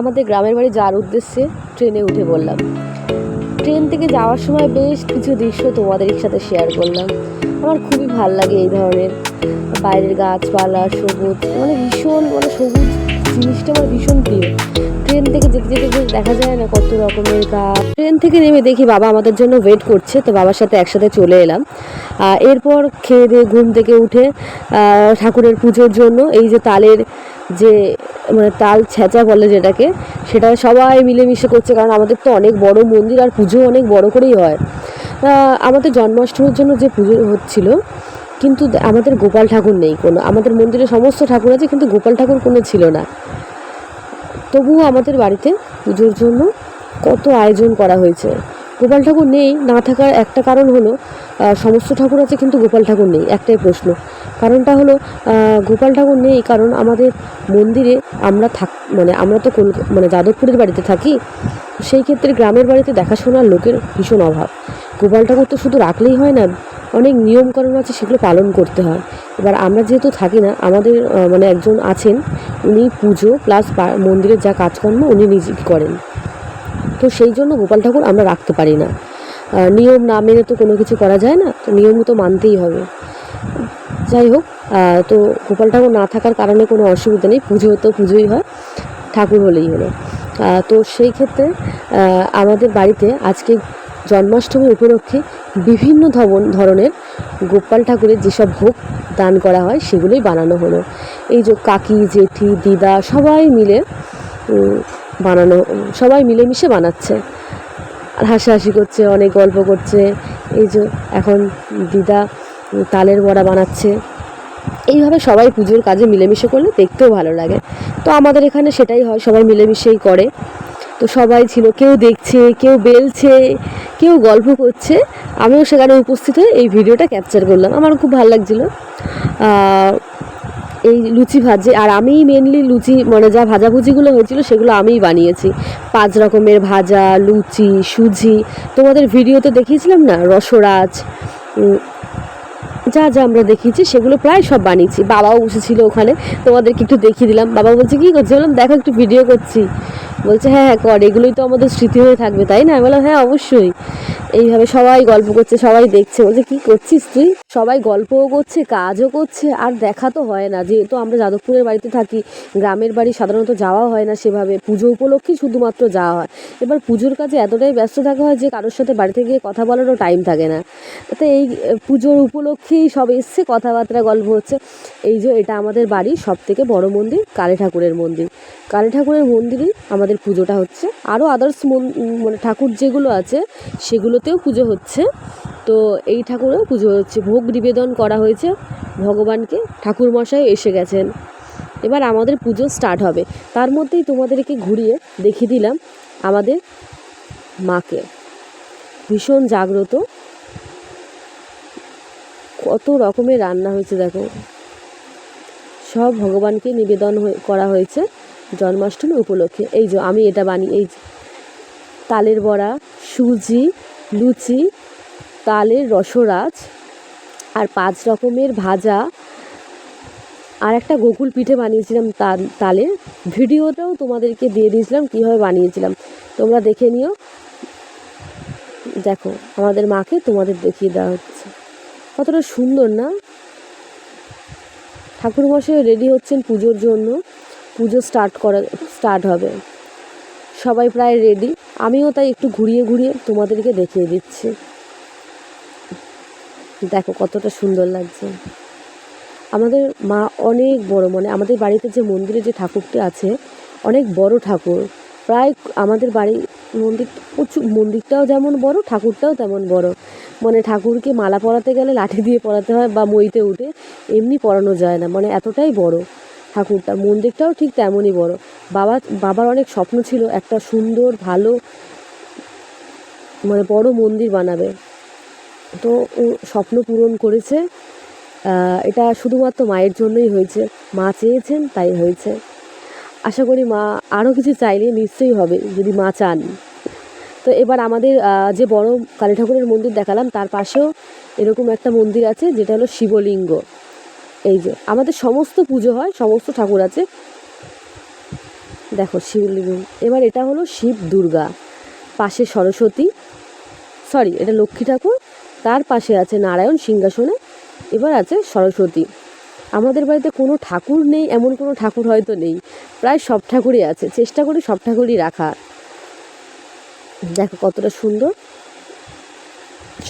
আমাদের গ্রামের বাড়ি যাওয়ার উদ্দেশ্যে ট্রেনে উঠে পড়লাম। ট্রেন থেকে যাওয়ার সময় বেশ কিছু দৃশ্য তোমাদের সাথে শেয়ার করলাম। আমার খুবই ভালো লাগে এই ধরনের বাইরের গাছপালা, সবুজ মানে ভীষণ মানে সবুজ জিনিসটা আমার ভীষণ প্রিয়। ট্রেন থেকে যেতে যেতে দেখা যায় না কত রকমের গাছ ট্রেন থেকে নেমে দেখি বাবা আমাদের জন্য ওয়েট করছে, তো বাবার সাথে একসাথে চলে এলাম। এরপর খেয়ে দিয়ে ঘুম থেকে উঠে ঠাকুরের পুজোর জন্য এই যে তালের যে মানে তাল ছেঁচা বলে যেটাকে, সেটা সবাই মিলেমিশে করছে, কারণ আমাদের তো অনেক বড় মন্দির আর পুজো অনেক বড় করেই হয়। আমাদের জন্মাষ্টমীর জন্য যে পুজো হচ্ছিল, কিন্তু আমাদের গোপাল ঠাকুর নেই কোনো। আমাদের মন্দিরে সমস্ত ঠাকুর আছে, কিন্তু গোপাল ঠাকুর কোনো ছিল না। তবুও আমাদের বাড়িতে পুজোর জন্য কত আয়োজন করা হয়েছে। গোপাল ঠাকুর নেই, না থাকার একটা কারণ হলো সমস্ত ঠাকুর আছে কিন্তু গোপাল ঠাকুর নেই, একটাই প্রশ্ন। কারণটা হলো গোপাল ঠাকুর নেই কারণ আমাদের মন্দিরে আমরা থাক মানে আমরা তো কলকা মানে যাদবপুরের বাড়িতে থাকি, সেই ক্ষেত্রে গ্রামের বাড়িতে দেখাশোনার লোকের ভীষণ অভাব। গোপাল ঠাকুর তো শুধু রাখলেই হয় না অনেক নিয়মকানুন আছে, সেগুলো পালন করতে হয়। এবার আমরা যেহেতু থাকি না, আমাদের মানে একজন আছেন, উনি পুজো প্লাস মন্দিরের যা কাজকর্ম উনি নিজে করেন। তো সেই জন্য গোপাল ঠাকুর আমরা রাখতে পারি না। নিয়ম না মেনে তো কোনো কিছু করা যায় না, তো নিয়ম তো মানতেই হবে। যাই হোক তো গোপাল ঠাকুর না থাকার কারণে কোনো অসুবিধা নেই, পুজো তো পুজোই হয়, ঠাকুর হলেই হলো। তো সেই ক্ষেত্রে আমাদের বাড়িতে আজকে জন্মাষ্টমী উপলক্ষে বিভিন্ন ধরনের গোপাল ঠাকুরের যেসব ভোগ দান করা হয়, সেগুলোই বানানো হলো। এই যে কাকি, জেঠি, দিদা সবাই মিলে বানানো, সবাই মিলেমিশে বানাচ্ছে। আর হাসাহাসি করছে, অনেক গল্প করছে। এই যে এখন দিদা তালের বড়া বানাচ্ছে। এইভাবে সবাই পুজোর কাজে মিলেমিশে করলে দেখতেও ভালো লাগে। তো আমাদের এখানে সেটাই হয়, সবাই মিলেমিশেই করে। তো সবাই ছিল। কেউ দেখছে, কেউ বেলছে, কেউ গল্প করছে। আমিও সেখানে উপস্থিত হয়ে এই ভিডিওটা ক্যাপচার করলাম। আমার খুব ভালো লাগছিল। এই লুচি ভাজে, আর আমিই মেনলি লুচি মানে যা ভাজাভুজিগুলো হয়েছিল সেগুলো আমিই বানিয়েছি। পাঁচ রকমের ভাজা, লুচি, সুজি। তোমাদের ভিডিওতে দেখিয়েছিলাম না? রসরাজ যা যা আমরা দেখিয়েছি সেগুলো প্রায় সব বানিয়েছি। বাবাও বসেছিল ওখানে। তোমাদেরকে একটু দেখিয়ে দিলাম। বাবা বলছে, কী করছে? বললাম, দেখো একটু ভিডিও করছি। বলছে হ্যাঁ হ্যাঁ কর, এগুলোই তো আমাদের স্মৃতি হয়ে থাকবে, তাই না? আমি বললাম হ্যাঁ অবশ্যই। এইভাবে সবাই গল্প করছে, সবাই দেখছে। বলছে, কী করছিস তুই? সবাই গল্পও করছে, কাজও করছে, আর দেখা তো হয় না। যেহেতু আমরা যাদবপুরের বাড়িতে থাকি, গ্রামের বাড়ি সাধারণত যাওয়া হয় না সেভাবে। পুজো উপলক্ষেই শুধুমাত্র যাওয়া হয়। এবার পুজোর কাজে এতটাই ব্যস্ত থাকা হয় যে কারোর সাথে বাড়িতে গিয়ে কথা বলারও টাইম থাকে না। তো এই পুজোর উপলক্ষেই সব এসছে, কথাবার্তা, গল্প হচ্ছে। এই যে, এটা আমাদের বাড়ির সব থেকে বড় মন্দির কালী ঠাকুরের মন্দির। কালী ঠাকুরের মন্দিরেই আমাদের পুজোটা হচ্ছে। আরও আদার্স মানে ঠাকুর যেগুলো আছে, সেগুলোতেও পুজো হচ্ছে। তো এই ঠাকুরেও পুজো হচ্ছে। ভোগ নিবেদন করা হয়েছে। ভগবানকে ঠাকুর মশাই এসে গেছেন। এবার আমাদের পুজো স্টার্ট হবে। তার মধ্যেই তোমাদেরকে ঘুরিয়ে দেখিয়ে দিলাম আমাদের মাকে। ভীষণ জাগ্রত। কত রকমের রান্না হয়েছে দেখো। সব ভগবানকে নিবেদন করা হয়েছে। জন্মাষ্টমী উপলক্ষে। এই যে, আমি এটা বানিয়ে, এই তালের বড়া, সুজি, লুচি, তালের রসরাজ, আর পাঁচ রকমের ভাজা, আর একটা গোকুল পিঠে বানিয়েছিলাম তাল, তালের। ভিডিওটাও তোমাদেরকে দিয়ে দিয়েছিলাম, কীভাবে বানিয়েছিলাম। তোমরা দেখে নিও। দেখো, আমাদের মাকে তোমাদের দেখিয়ে দেওয়া হচ্ছে। কতটা সুন্দর, না? ঠাকুরমশাই রেডি হচ্ছেন পুজোর জন্য। পুজো স্টার্ট করা স্টার্ট হবে। সবাই প্রায় রেডি আমিও তাই একটু ঘুরিয়ে ঘুরিয়ে তোমাদেরকে দেখিয়ে দিচ্ছি। দেখো কতটা সুন্দর লাগছে। আমাদের মা অনেক বড় মানে আমাদের বাড়িতে যে মন্দিরে যে ঠাকুরটি আছে, অনেক বড় ঠাকুর। প্রায় আমাদের বাড়ি মন্দির, প্রচুর, মন্দিরটাও যেমন বড়, ঠাকুরটাও তেমন বড়। মানে ঠাকুরকে মালা পরাতে গেলে লাঠি দিয়ে পরাতে হয় বা মইতে উঠে, এমনি পরানো যায় না। মানে এতটাই বড়। ঠাকুরটা মন্দিরটাও ঠিক তেমনই বড়। বাবা, বাবার অনেক স্বপ্ন ছিল একটা সুন্দর, ভালো মানে বড় মন্দির বানাবে। তো ও স্বপ্ন পূরণ করেছে। এটা শুধুমাত্র মায়ের জন্যই হয়েছে। মা চেয়েছেন, তাই হয়েছে। আশা করি মা আরও কিছু চাইলে নিশ্চয়ই হবে, যদি মা চান। তো এবার আমাদের যে বড় কালী ঠাকুরের মন্দির দেখালাম, তার পাশেও এরকম একটা মন্দির আছে, যেটা হলো শিবলিঙ্গ। এই যে, আমাদের সমস্ত পুজো হয়, সমস্ত ঠাকুর আছে। দেখো শিবলিঙ্গ এবার এটা হলো শিব দুর্গা, পাশে সরস্বতী সরি এটা লক্ষ্মী ঠাকুর, তার পাশে আছে নারায়ণ সিংহাসনে, এবার আছে সরস্বতী। আমাদের বাড়িতে কোনো ঠাকুর নেই, এমন কোনো ঠাকুর হয়তো নেই, প্রায় সব ঠাকুরই আছে, চেষ্টা করি সব ঠাকুরই রাখা দেখো কতটা সুন্দর।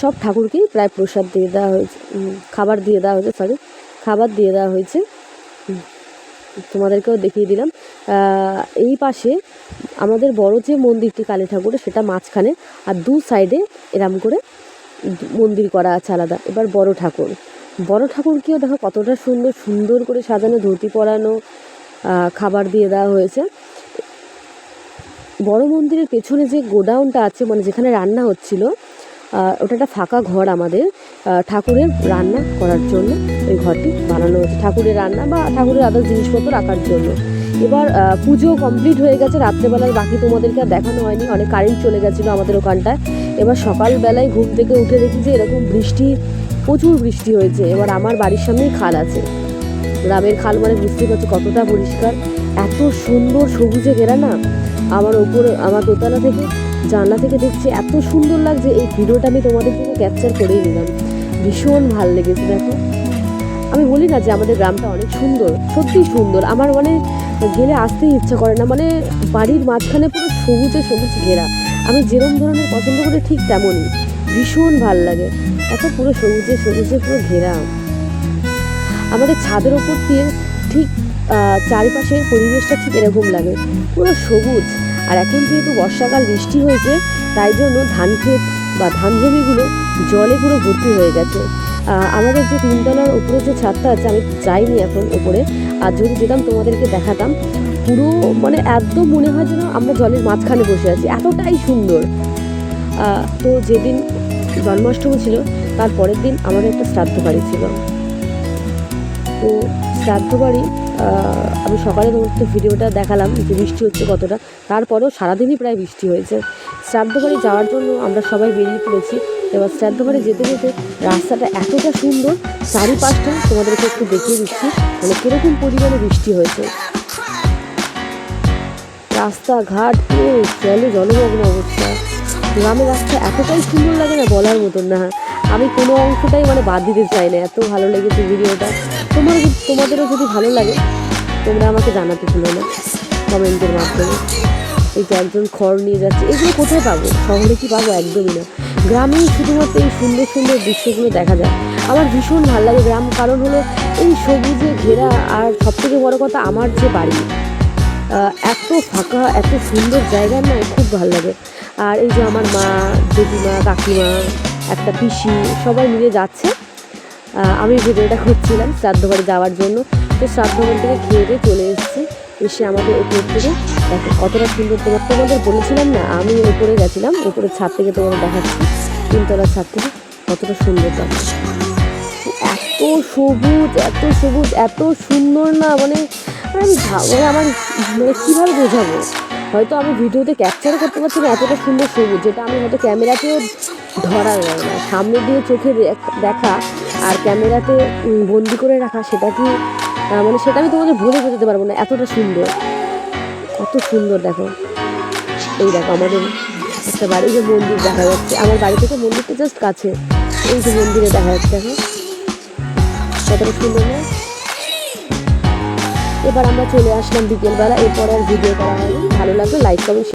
সব ঠাকুরকেই প্রায় প্রসাদ দিয়ে দেওয়া হয়েছে খাবার দিয়ে দেওয়া হয়েছে সরি খাবার দিয়ে দেওয়া হয়েছে। তোমাদেরকেও দেখিয়ে দিলাম। এই পাশে আমাদের বড় যে মন্দিরটি কালী ঠাকুরের, সেটা মাঝখানে আর দু সাইডে এরম করে মন্দির করা আছে আলাদা। এবার বড় ঠাকুর। বড় ঠাকুরকেও দেখো কতটা সুন্দর সুন্দর করে সাজানো, ধুতি পরানো খাবার দিয়ে দেওয়া হয়েছে। বড় মন্দিরের পেছনে যে গোডাউনটা আছে মানে যেখানে রান্না হচ্ছিল ওটা একটা ফাঁকা ঘর আমাদের। ঠাকুরের রান্না করার জন্য ওই ঘরটি বানানো হয়েছে। ঠাকুরের রান্না বা ঠাকুরের আদার্স জিনিসপত্র রাখার জন্য। এবার পুজো কমপ্লিট হয়ে গেছে। রাত্রেবেলার বাকি তোমাদেরকে আর দেখানো হয়নি। অনেক কারেন্ট চলে গেছিল আমাদের ওখানটায়। এবার সকালবেলায় ঘুম থেকে উঠে দেখি যে এরকম বৃষ্টি, প্রচুর বৃষ্টি হয়েছে। এবার আমার বাড়ির সামনেই খাল আছে। গ্রামের খাল মানে বুঝতে পারছ কতটা পরিষ্কার। এত সুন্দর সবুজে ঘেরা না। আমার ওপরে, আমার দোতলা থেকে জানলা থেকে দেখছি এত সুন্দর লাগছে। এই ভিডিওটা আমি তোমাদের জন্য ক্যাপচার করেই নিলাম। ভীষণ ভালো লেগেছে, দেখো। আমি বলি না যে আমাদের গ্রামটা অনেক সুন্দর, সত্যি সুন্দর। আমার মানে গেলে আসতেই ইচ্ছা করে না। মানে বাড়ির মাঝখানে পুরো সবুজে সবুজ ঘেরা। আমি যেরম ধরনের পছন্দ করি ঠিক তেমনই। ভীষণ ভালো লাগে। দেখো পুরো সবুজে সবুজে পুরো ঘেরা। আমাদের ছাদের ওপর দিয়ে ঠিক চারিপাশের পরিবেশটা ঠিক এরকম লাগে। পুরো সবুজ। আর এখন যেহেতু বর্ষাকাল, বৃষ্টি হয়েছে, তাই জন্য ধান ক্ষেত বা ধান জমিগুলো জলে পুরো ভর্তি হয়ে গেছে। আমাদের যে তিনতলার উপরে যে ছাদটা আছে, আমি যাইনি এখন উপরে। আর যদি যেতাম, তোমাদেরকে দেখাতাম। পুরো মানে একদম মনে হয় যেন আমরা জলের মাঝখানে বসে আছি। এতটাই সুন্দর। তো যেদিন জন্মাষ্টমী ছিল, তার পরের দিন আমাদের একটা শ্রাদ্ধ বাড়ি ছিল। তো শ্রাদ্ধ বাড়ি আমি সকালে তোমাকে ভিডিওটা দেখালাম যে বৃষ্টি হচ্ছে কতটা। তারপরেও সারাদিনই প্রায় বৃষ্টি হয়েছে। শ্রাদ্ধ বাড়ি যাওয়ার জন্য আমরা সবাই বেরিয়ে পড়েছি। এবার শ্রাদ্ধ বাড়ি যেতে যেতে রাস্তাটা এতটা সুন্দর, চারিপাশটা তোমাদেরকে একটু দেখিয়ে দিচ্ছি মানে কীরকম পরিমাণে বৃষ্টি হয়েছে। রাস্তাঘাট পুরো জলে জলমগ্ন অবস্থা। গ্রামের রাস্তা এতটাই সুন্দর লাগে না বলার মতন না। আমি কোনো অংশটাই মানে বাদ দিতে চাই না। এত ভালো লেগেছে ভিডিওটা। তোমার তোমাদেরও যদি ভালো লাগে, তোমরা আমাকে জানাতে ভুলো না, কমেন্টের মাধ্যমে। এই যে একজন খড় নিয়ে যাচ্ছে। এগুলো কোথায় পাবো? শহরে কি পাবো? একদমই না। গ্রামেই শুধুমাত্র এই সুন্দর সুন্দর দৃশ্যগুলো দেখা যায়। আমার ভীষণ ভালো লাগে গ্রাম। কারণ হলো এই সবুজে ঘেরা আর সবথেকে বড় কথা আমার যে বাড়ি এত ফাঁকা, এত সুন্দর জায়গা না, খুব ভালো লাগে। আর এই যে আমার মা, জেঠিমা, কাকিমা একটা পিসি, সবাই মিলে যাচ্ছে। আমি ভিডিওটা করছিলাম শ্রাদ্ধ বাড়ি যাওয়ার জন্য। তো শ্রাদ্ধ বাড়ি থেকে খেয়ে দিয়ে চলে এসেছি। এসে আমাদের উপর থেকে দেখো, কতটা সুন্দর তোমার, তোমাদের বলেছিলাম না, আমি উপরে গেছিলাম, উপরের ছাদ থেকে তোমাদের দেখাচ্ছি, তিনতলার ছাদ থেকে কতটা সুন্দর দেখো এত সবুজ এত সবুজ, এত সুন্দর না মানে আমি ভা- মানে আমার মানে কীভাবে বোঝাবো? হয়তো আমি ভিডিওতে ক্যাপচার করতে পারছি না, এতটা সুন্দর সবুজ, যেটা আমি হয়তো ক্যামেরাতেও ধরা যায় না। সামনে দিয়ে চোখে দেখ- আর ক্যামেরাতে বন্দি করে রাখা, সেটা কি মানে সেটা আমি তোমাদের বলে বোঝাতে পারব না, এতটা সুন্দর। কত সুন্দর দেখো। এই দেখো আমাদের একটা বাড়ি যে মন্দির দেখা যাচ্ছে। আমার বাড়ি থেকে মন্দিরটা জাস্ট কাছে। এই যে মন্দিরে দেখা যাচ্ছে, দেখো। কতটা সুন্দর না? এবার আমরা চলে আসলাম বিকেলবেলা এরপরে আর ভিডিও করা হয়নি। ভালো লাগল লাইক কমেন্ট